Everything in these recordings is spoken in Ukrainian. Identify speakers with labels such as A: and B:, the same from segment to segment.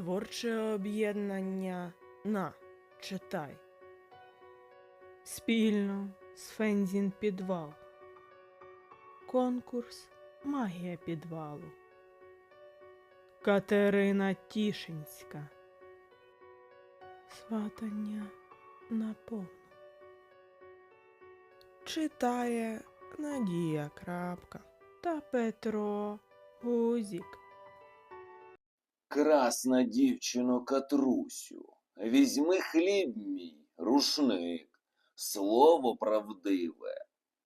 A: Творче об'єднання на читай. Спільно з Фензін підвал. Конкурс Магія підвалу. Катерина Тішинська. Сватання наповну. Читає Надія Крапка та Петро Гузік.
B: Красна дівчино Катрусю, візьми хліб мій, рушник, слово правдиве,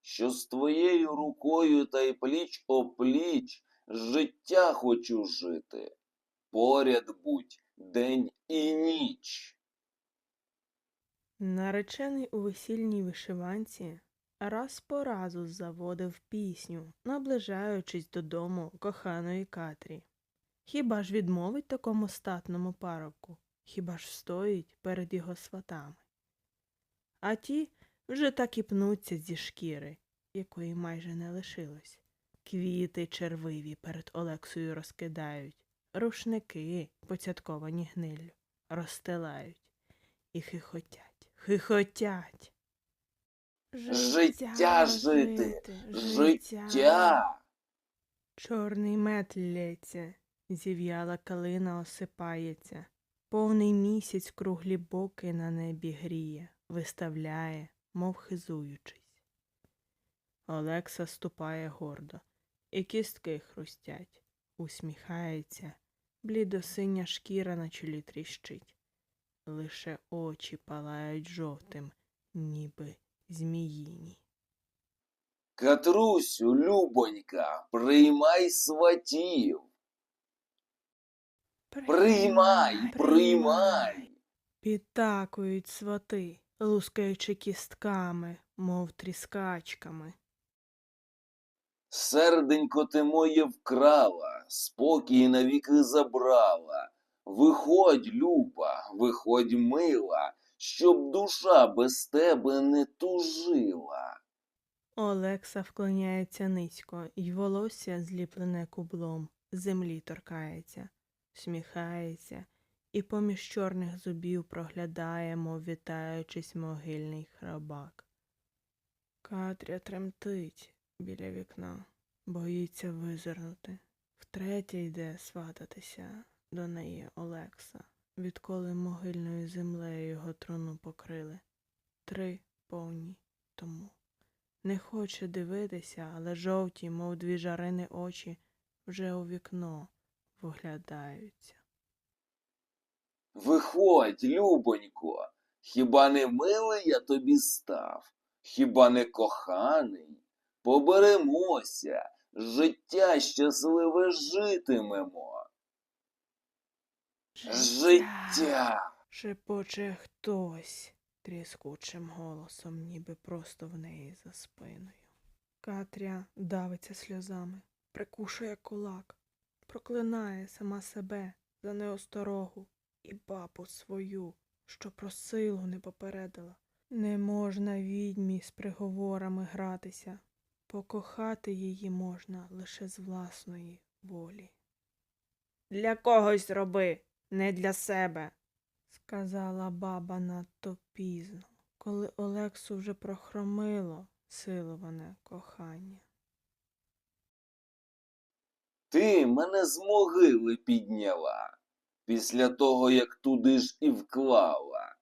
B: що з твоєю рукою та й пліч опліч життя хочу жити. Поряд будь день і ніч.
A: Наречений у весільній вишиванці раз по разу заводив пісню, наближаючись додому коханої Катрі. Хіба ж відмовить такому статному парубку? Хіба ж стоїть перед його сватами? А ті вже так і пнуться зі шкіри, якої майже не лишилось. Квіти червиві перед Олексою розкидають, рушники, поцятковані гниллю, розстилають і хихотять, хихотять.
B: Життя жити, Життя.
A: Чорний мед лється, зів'яла калина осипається, повний місяць круглі боки на небі гріє, виставляє, мов хизуючись. Олекса ступає гордо, і кістки хрустять, усміхається, блідосиня шкіра на чолі тріщить. Лише очі палають жовтим, ніби зміїні.
B: Катрусю, любонька, приймай сватів. Приймай, приймай.
A: Підтакують свати, лускаючи кістками, мов тріскачками.
B: Серденько ти моє вкрала, спокій навіки забрала. Виходь, люба, виходь, мила, щоб душа без тебе не тужила.
A: Олекса вклоняється низько, й волосся, зліплене кублом, землі торкається, сміхається, і поміж чорних зубів проглядає, мов вітаючись могильний храбак. Катря тремтить біля вікна, боїться визирнути. Втретє йде свататися до неї Олекса, відколи могильною землею його труну покрили. Три повні тому. Не хоче дивитися, але жовті, мов дві жарини очі, вже у вікно виглядаються.
B: Виходь, любонько, хіба не милий я тобі став, хіба не коханий? Поберемося, життя щасливе житимемо. Життя.
A: шепоче хтось тріскучим голосом, ніби просто в неї за спиною. Катря давиться сльозами, прикушує кулак, проклинає сама себе за неосторогу і бабу свою, що про силу не попередила. Не можна відьмі з приговорами гратися, покохати її можна лише з власної волі. Для когось роби, не для себе, сказала баба надто пізно, коли Олексу вже прохромило силоване кохання.
B: Ти мене з могили підняла, після того, як туди ж і вклала.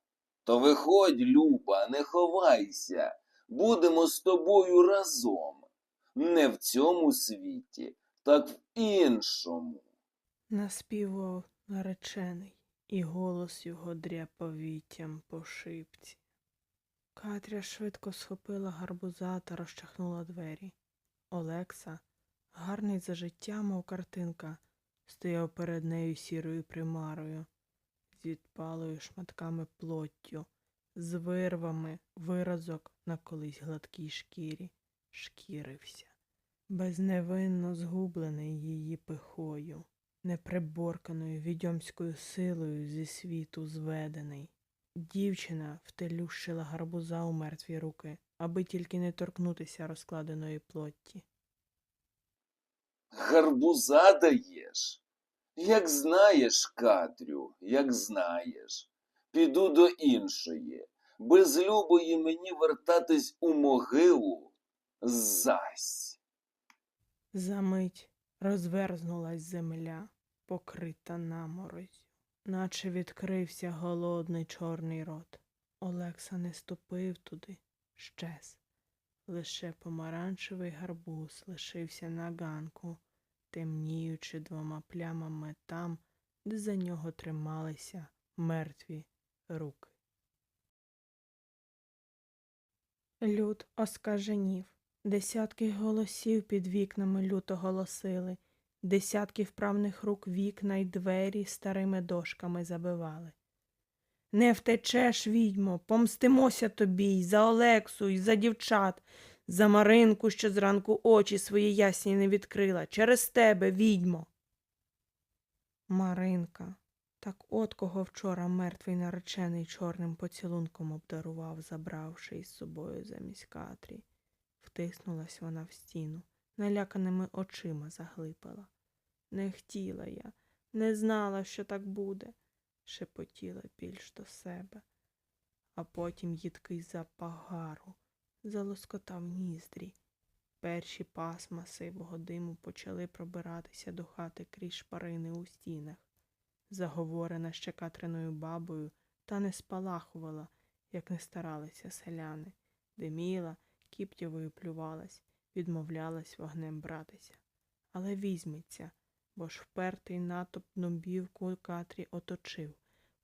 B: То виходь, Люба, не ховайся, будемо з тобою разом. Не в цьому світі, так в іншому.
A: Наспівав наречений, і голос його дряпав віттям по шипці. Катря швидко схопила гарбуза та розчахнула двері. Олекса, гарний за життя, мов картинка, стояв перед нею сірою примарою, з відпалою шматками плоттю, з вирвами виразок на колись гладкій шкірі, шкірився, безневинно згублений її пихою, неприборканою відьомською силою зі світу зведений. Дівчина втелющила гарбуза у мертві руки, аби тільки не торкнутися розкладеної плотті.
B: Гарбуза даєш? Як знаєш, Катрю, як знаєш, піду до іншої. Без любої мені вертатись у могилу зась.
A: Замить розверзнулась земля, покрита наморозю, наче відкрився голодний чорний рот. Олекса не ступив туди, щез. Лише помаранчевий гарбуз лишився на ганку, темніючи двома плямами там, де за нього трималися мертві руки. Люд оскаженів. Десятки голосів під вікнами люто голосили, десятки вправних рук вікна й двері старими дошками забивали. Не втечеш, відьмо, помстимося тобі й за Олексу, й за дівчат, за Маринку, що зранку очі свої ясні не відкрила, через тебе, відьмо. Маринка, так от кого вчора мертвий наречений чорним поцілунком обдарував, забравши із собою замість Катрі. Втиснулась вона в стіну, наляканими очима заглипала. Не хотіла я, не знала, що так буде, шепотіла більш до себе. А потім їдкий запах гару залоскотав ніздрі. Перші пасма сивого диму почали пробиратися до хати крізь шпарини у стінах. Заговорена ще Катриною бабою, та не спалахувала, як не старалися селяни, диміла, кіптєвою плювалась, відмовлялась вогнем братися. Але візьметься, бо ж впертий натовп нобівку Катрі оточив,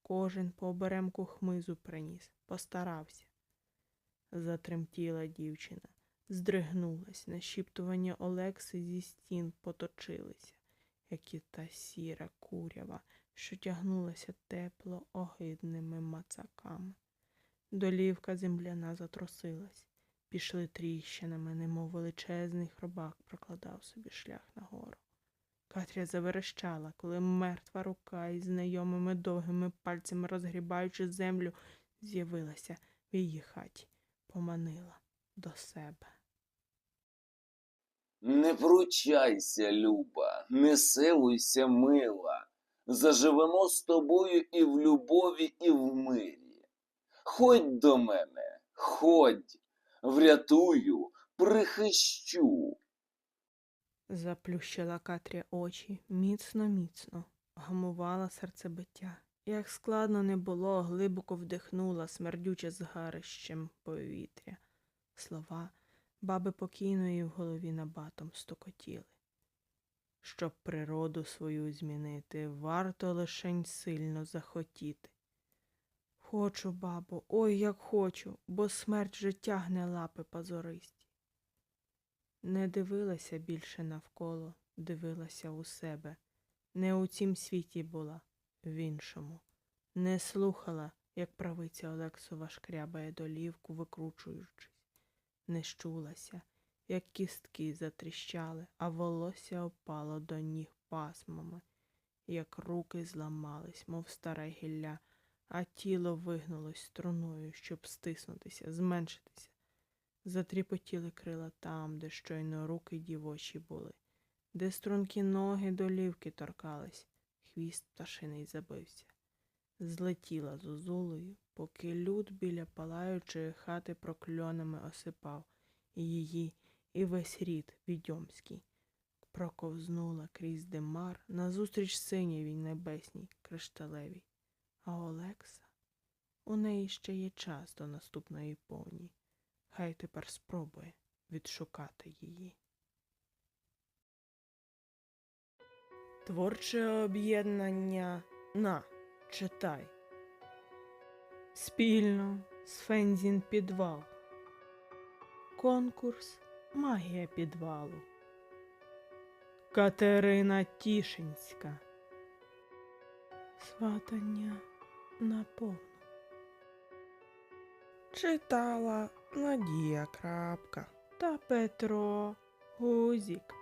A: кожен по оберемку хмизу приніс, постарався. Затремтіла дівчина, здригнулась, нашіптування Олекси зі стін поточилися, як і та сіра курява, що тягнулася тепло огидними мацаками. Долівка земляна затрусилась, пішли тріщинами, немов величезний хробак прокладав собі шлях нагору. Катря заверещала, коли мертва рука із знайомими довгими пальцями розгрібаючи землю, з'явилася в її хаті, поманила до себе.
B: Не пручайся, Люба, не силуйся, мила. Заживемо з тобою і в любові, і в мирі. Ходь до мене, ходь, врятую, прихищу.
A: Заплющила Катря очі міцно-міцно, гамувала серцебиття. Як складно не було, глибоко вдихнула смердюче згарищем повітря. Слова баби покійної в голові набатом стукотіли. Щоб природу свою змінити, варто лишень сильно захотіти. Хочу, бабо, ой, як хочу, бо смерть вже тягне лапи позористі. Не дивилася більше навколо, дивилася у себе. Не у цім світі була, в іншому. Не слухала, як правиця Олексова шкрябає долівку, викручуючись. Не щулася, як кістки затріщали, а волосся опало до ніг пасмами, як руки зламались, мов старе гілля, а тіло вигнулось струною, щоб стиснутися, зменшитися. Затріпотіли крила там, де щойно руки дівочі були, де стрункі ноги долівки торкались, хвіст пташиний забився. Злетіла зозулею, поки люд біля палаючої хати прокльонами осипав і її, і весь рід відьомський. Проковзнула крізь димар назустріч синявій небесній кришталевій. А Олекса? У неї ще є час до наступної повні. Хай тепер спробує відшукати її. Творче об'єднання на читай. Спільно з Фензін підвал. Конкурс Магія підвалу. Катерина Тішинська. Сватання на повну. Читала Надія Крапка та Петро Гузік.